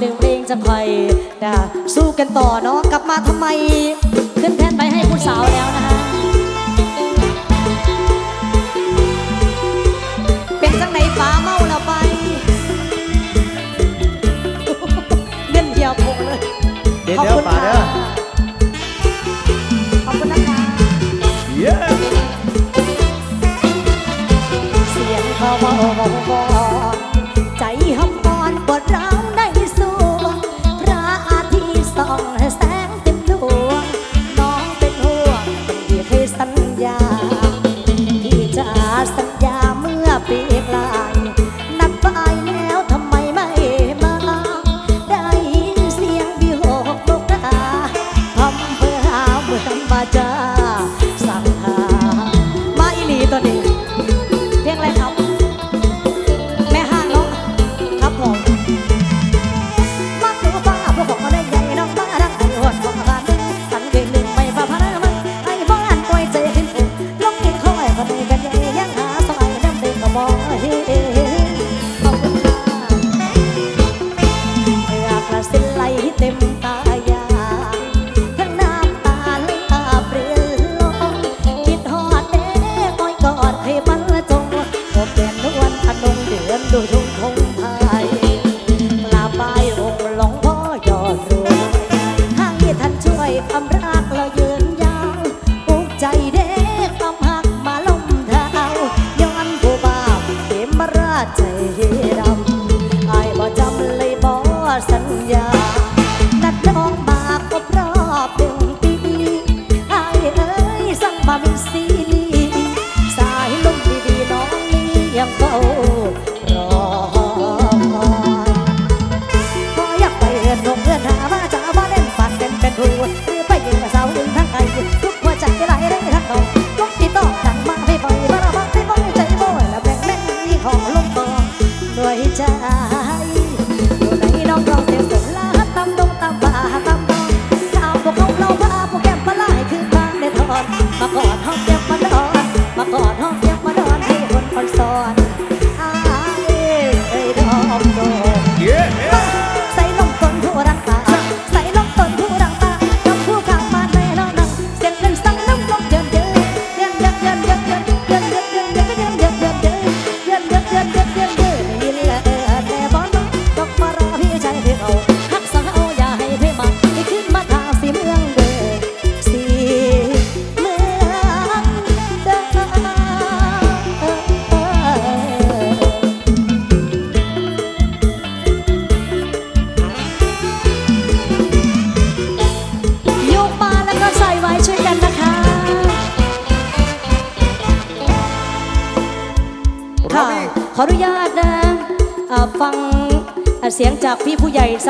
หนึ่งเพลงจะคอยนะสู้กันต่อเนาะกลับมาทำไม ขึ้นแทนไปให้ผู้สาวแล้วนะฮะเป็นจังไหนฟ้าเมาแล้วไปเงินเหี่ยวคงเลยเดี๋ยวฟ้าเด้อขอบคุณนะคะเสียงเขาเบา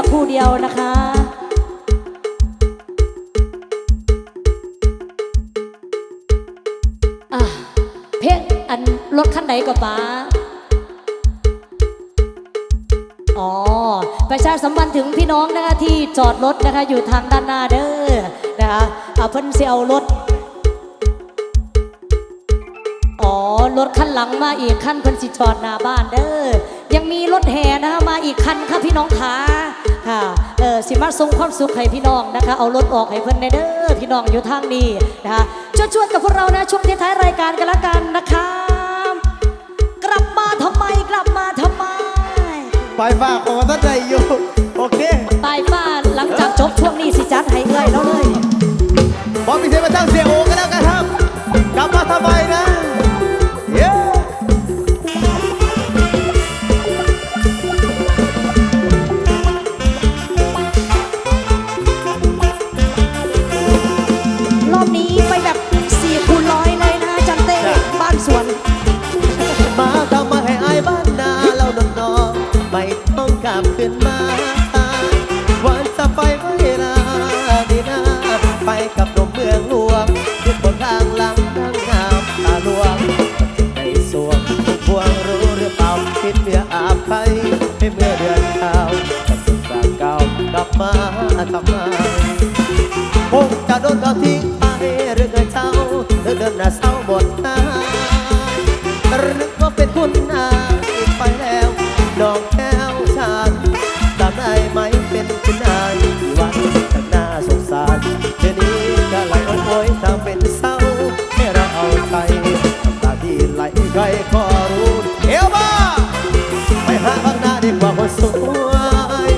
สักครู่เดียวนะคะอะเพชรอันรถขั้นไหนก็ป้าอ๋อ ประชาสัมพันธ์ถึงพี่น้องนะคะที่จอดรถนะคะอยู่ทางด้านหน้าเด้อนะคะเอาเพิ่นเสียวรถ อ๋อ รถขั้นหลังมาอีกคันเพิ่นสิจอดหน้าบ้านเด้อยังมีรถแห่นะคะมาอีกคันค่ะพี่น้องขา ค่ะเออสิมาส่งความสุขให้พี่น้องนะคะ เอารถออกให้เพื่อนในเด้อพี่น้องอยู่ทางนี้นะคะชวนๆกับพวกเรานะช่วงท้ายรายการกันละกันนะคะ กลับมาทำไมกลับมาทำไมไปลายฟ้าโอ้ท่านใจอยู่โอเคไปลายฟ้าหลังจากจบช่วงนี้สิจัดให้เอ้ยแล้วเลยบอสมีเทพเจ้าเสียโอกั เป็นคุณนาอีกไปแล้ว ดอกแก้วชาญจำได้ไหมเป็นคุณนาอีกวันตั้งหน้าสงสารเดี๋ยวนี้กำลังโอยทำเป็นเศร้า ให้เราเอาใจทำตาดีไหลไก่ก็รู้เอวบ้าไปหาข้างหน้าดีกว่าคนสวย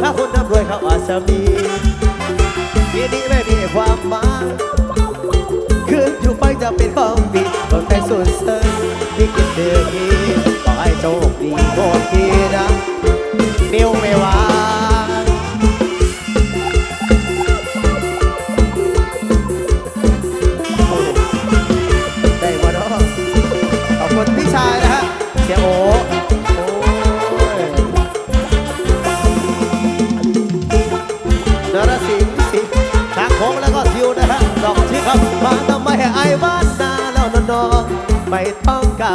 ถ้าคนร่ำรวยเขาอาจจะมีดีนี้ไม่มีความหมายคืนอยู่ไปจะเป็นของดี ดเดือดีขอให้โชคดีโชคดี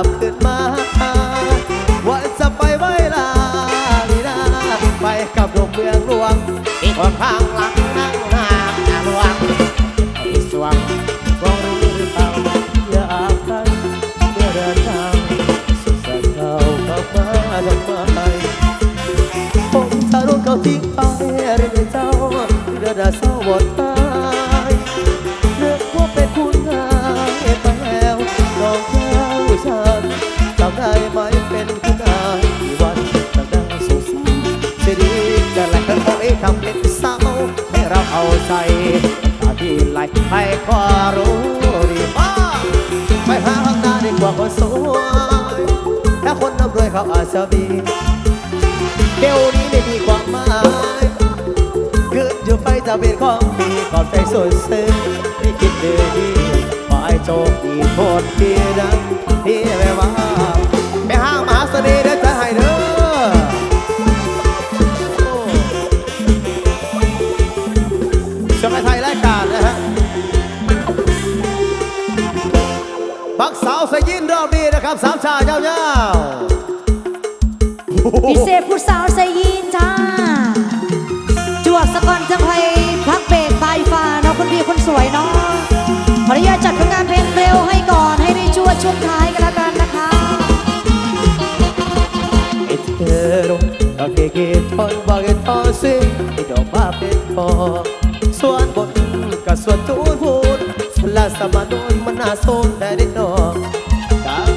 บคืนมาว่าจะไปไว้ลาลีนาไปกับดงเมืองหลวงอีกคนข้างหลังนั่งหน้าหลวงไอ้สวงก็รู้หรือเปล่าอย่าอาบกไปเมื่อเดินทางสุดแสนเก่ากลับมาทำไมผมจะรู้เขาทิ้งไปเรื่องเจ้าเรื่องเศร้าหมดไป ให้ก็รู้ดีมากไปหาข้างหน้าดีกว่าคนสวยถ้าคนร่ำรวยเขาอาจจะมีเดี๋ยวนี้ไม่มีความหมายเกิดอยู่ไปจะเป็นของปีขอบใจสุดซึ้งที่คิดดีดีขอให้โชคดีโคตรดีนะที่ไม่ว่า สยินรอบนี้นะครับสามชายยาวๆพิเศษผู้สาวใส่ยีนจ้าจวดสะกอนจังไพพักเบรกปลายฟ้าเนาะคนดีคนสวยเนาะขออนุญาตจัดผลงานเพลงเร็วให้ก่อนให้ได้จวช่วงท้ายกันแล้วกันนะคะ Etero, lo que quiero es baguetarse y no va a ver por ส่วนบนกับส่ว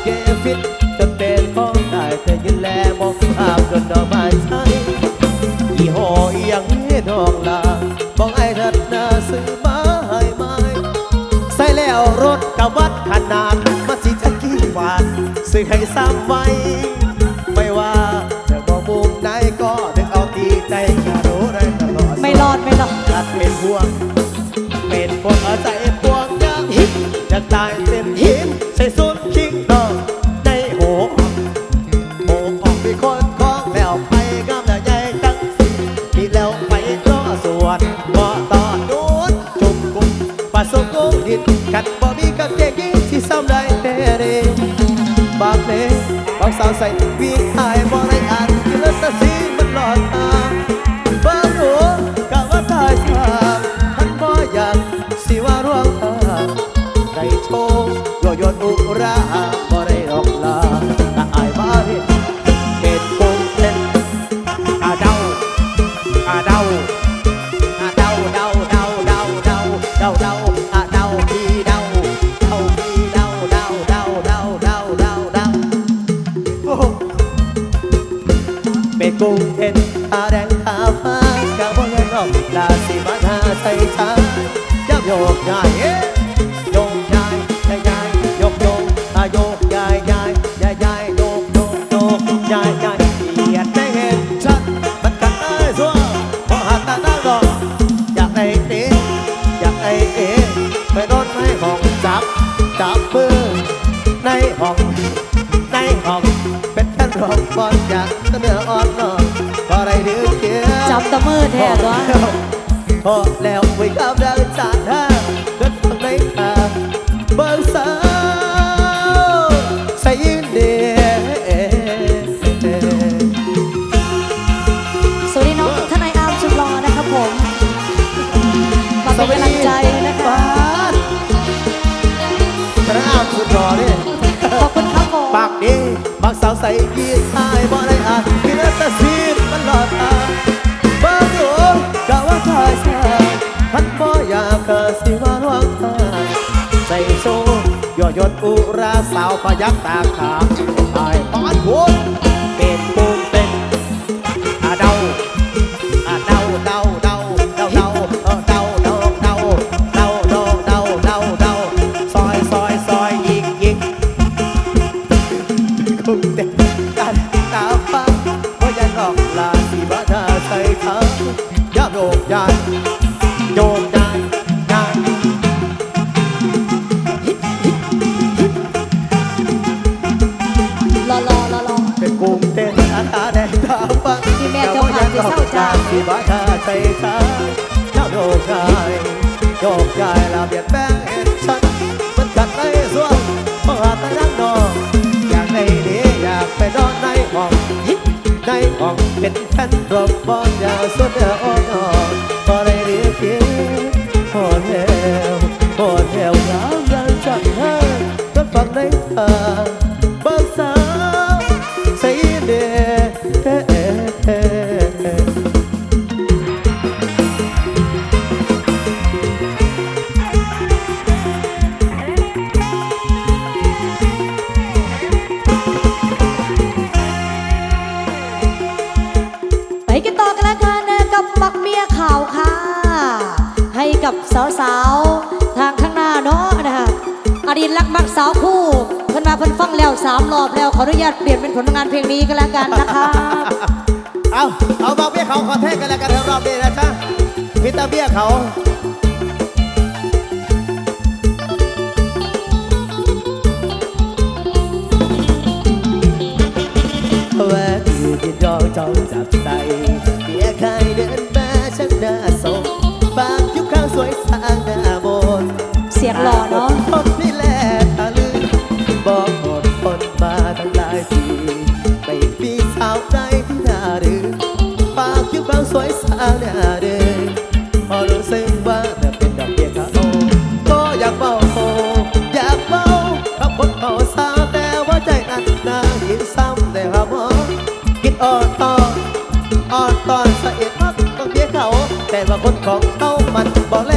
เกฟิตจนเป็นของได้แต่ยืนแลมองภาพจนดอกไม้ใช่ยี่ห้ออีหยังให้ดอกลาบอกไอ้ทัดหน้าซื้อมาให้ไหมใส่แล้วรถกะวัดขนาดมาสิจะกี่บาทซื้อให้ซ้ำไว้ ไม่ว่าจะบอกมุมไหนก็ถึงเอาตีใจกะรู้ได้ตลอดไม่รอดไม่รอดรักเป็นพวง เป็นพวงเอาใจพวงยังหินจะตายเต็มหิน งบางสาวใส่วิ่งหายบ่ กสาวใส่ยีตอายบ่ได้อ่านกินแต่ซีนมัลอดตาบางโอกะว่าทายชาท่านบ่อยากเกิดสิว่าล่วงตาใส่โซ่ยอดยอดอุราสาวพยักตาขาวอาป้อนคุณ กย้ายโยกย้ายย้ายรอรอรอรอเป็นกลุ่มเต้นอาตาแดงตาฟังที่แม่เจ้าพาที่เศร้าจางที่บ้านท่าใจชาเจ้าโยกย้ายโยกย้ายลาเบียดแบงเห็นฉันมันกัดไล่ซ่วงมหาตาดังนออยากในดีอยากไปนอนในห้องในห้องเป็นแฟนรบบอลยาวสุด ขาแวะที่ที่ดอจ้องจับใจเบียใครเดินมาช่างน่าสมบางยุคข้างสวยสางหน้าบนเสียงหล่อเนาะคนนี่แหละทะลืมบอกหมดคนมาทั้งหลายปีไม่มีสาวใดที่น่ารื้อปากยุคข้างสวยสางหน้า ว่าคนของเขามันบ่แล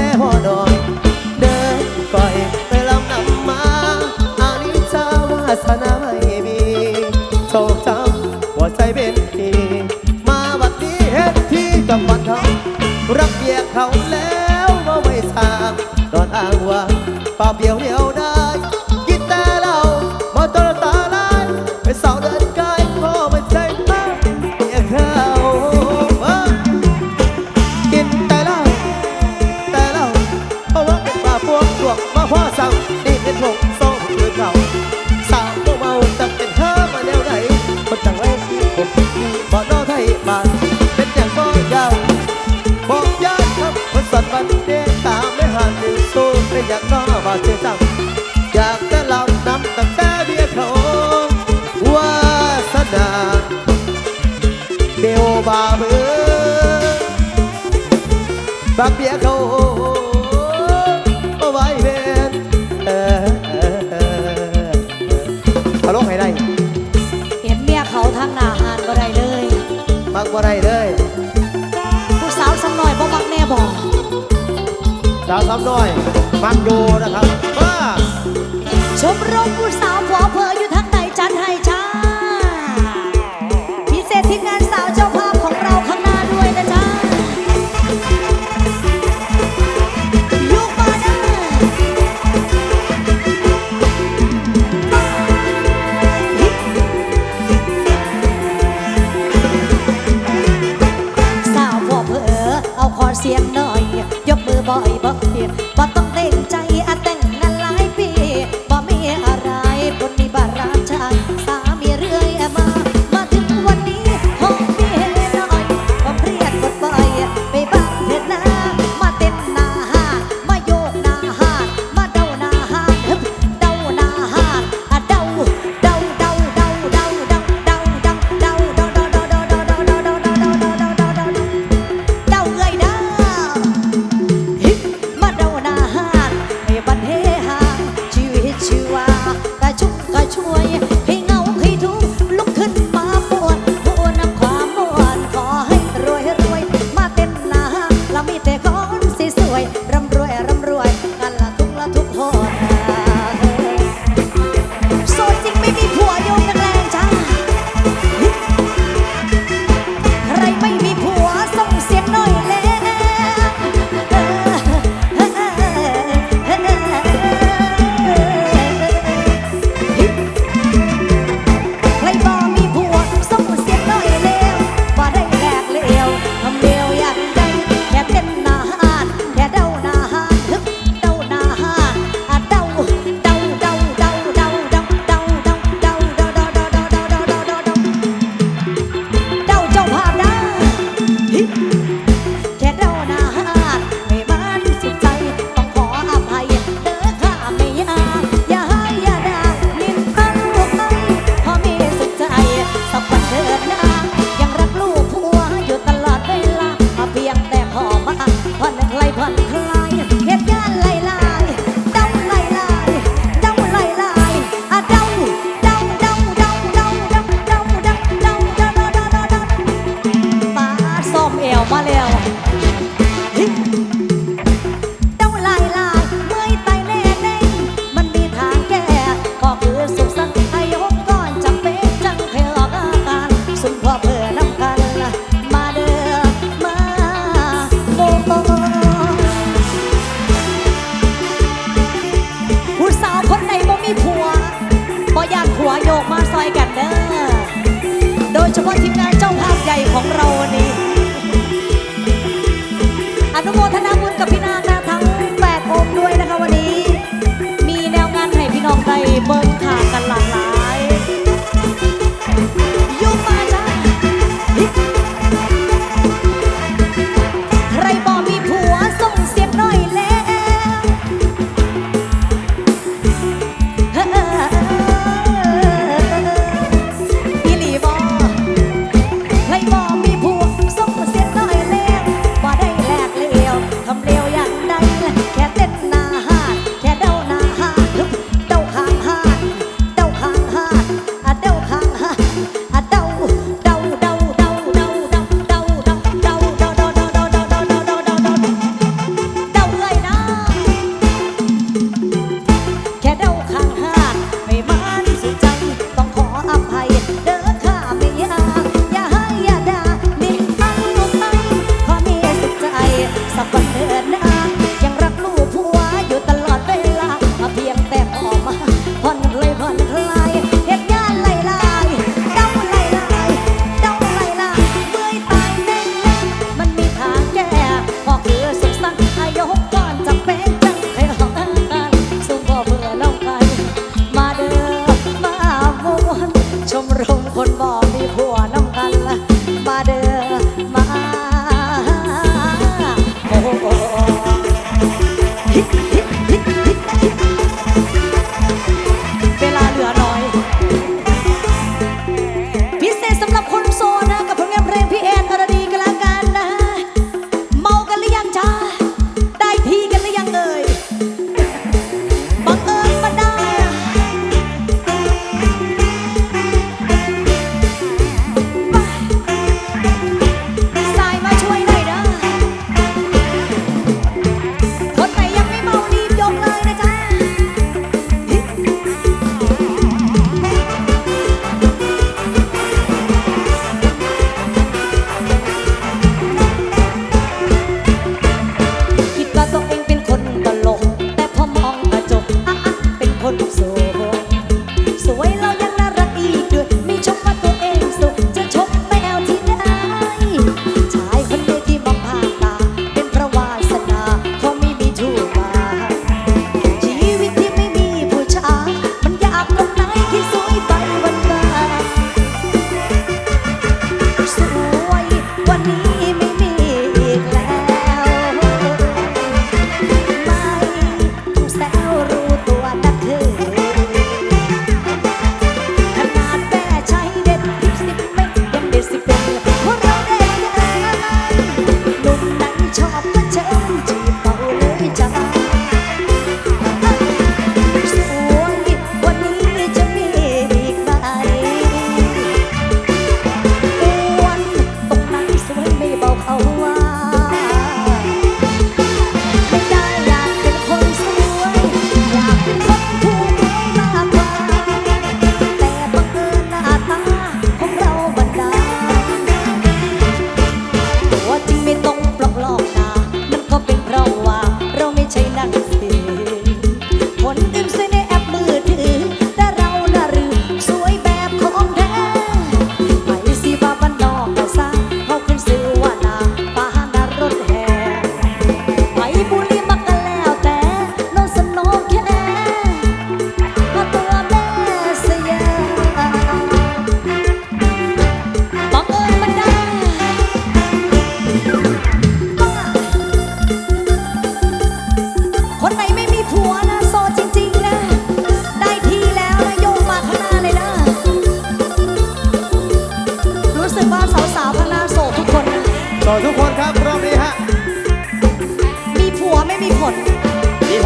ถึงสู้ไม่อยากน้อบาดเจ็บอยากแต่ลำน้ำตั้งแต่เบียเขาวาสนาเดียวบาเบือบักเบียเขาาวสาวน้อย บ้าดูนะครับชมรมผู้สาวพอเพออยู่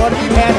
คนค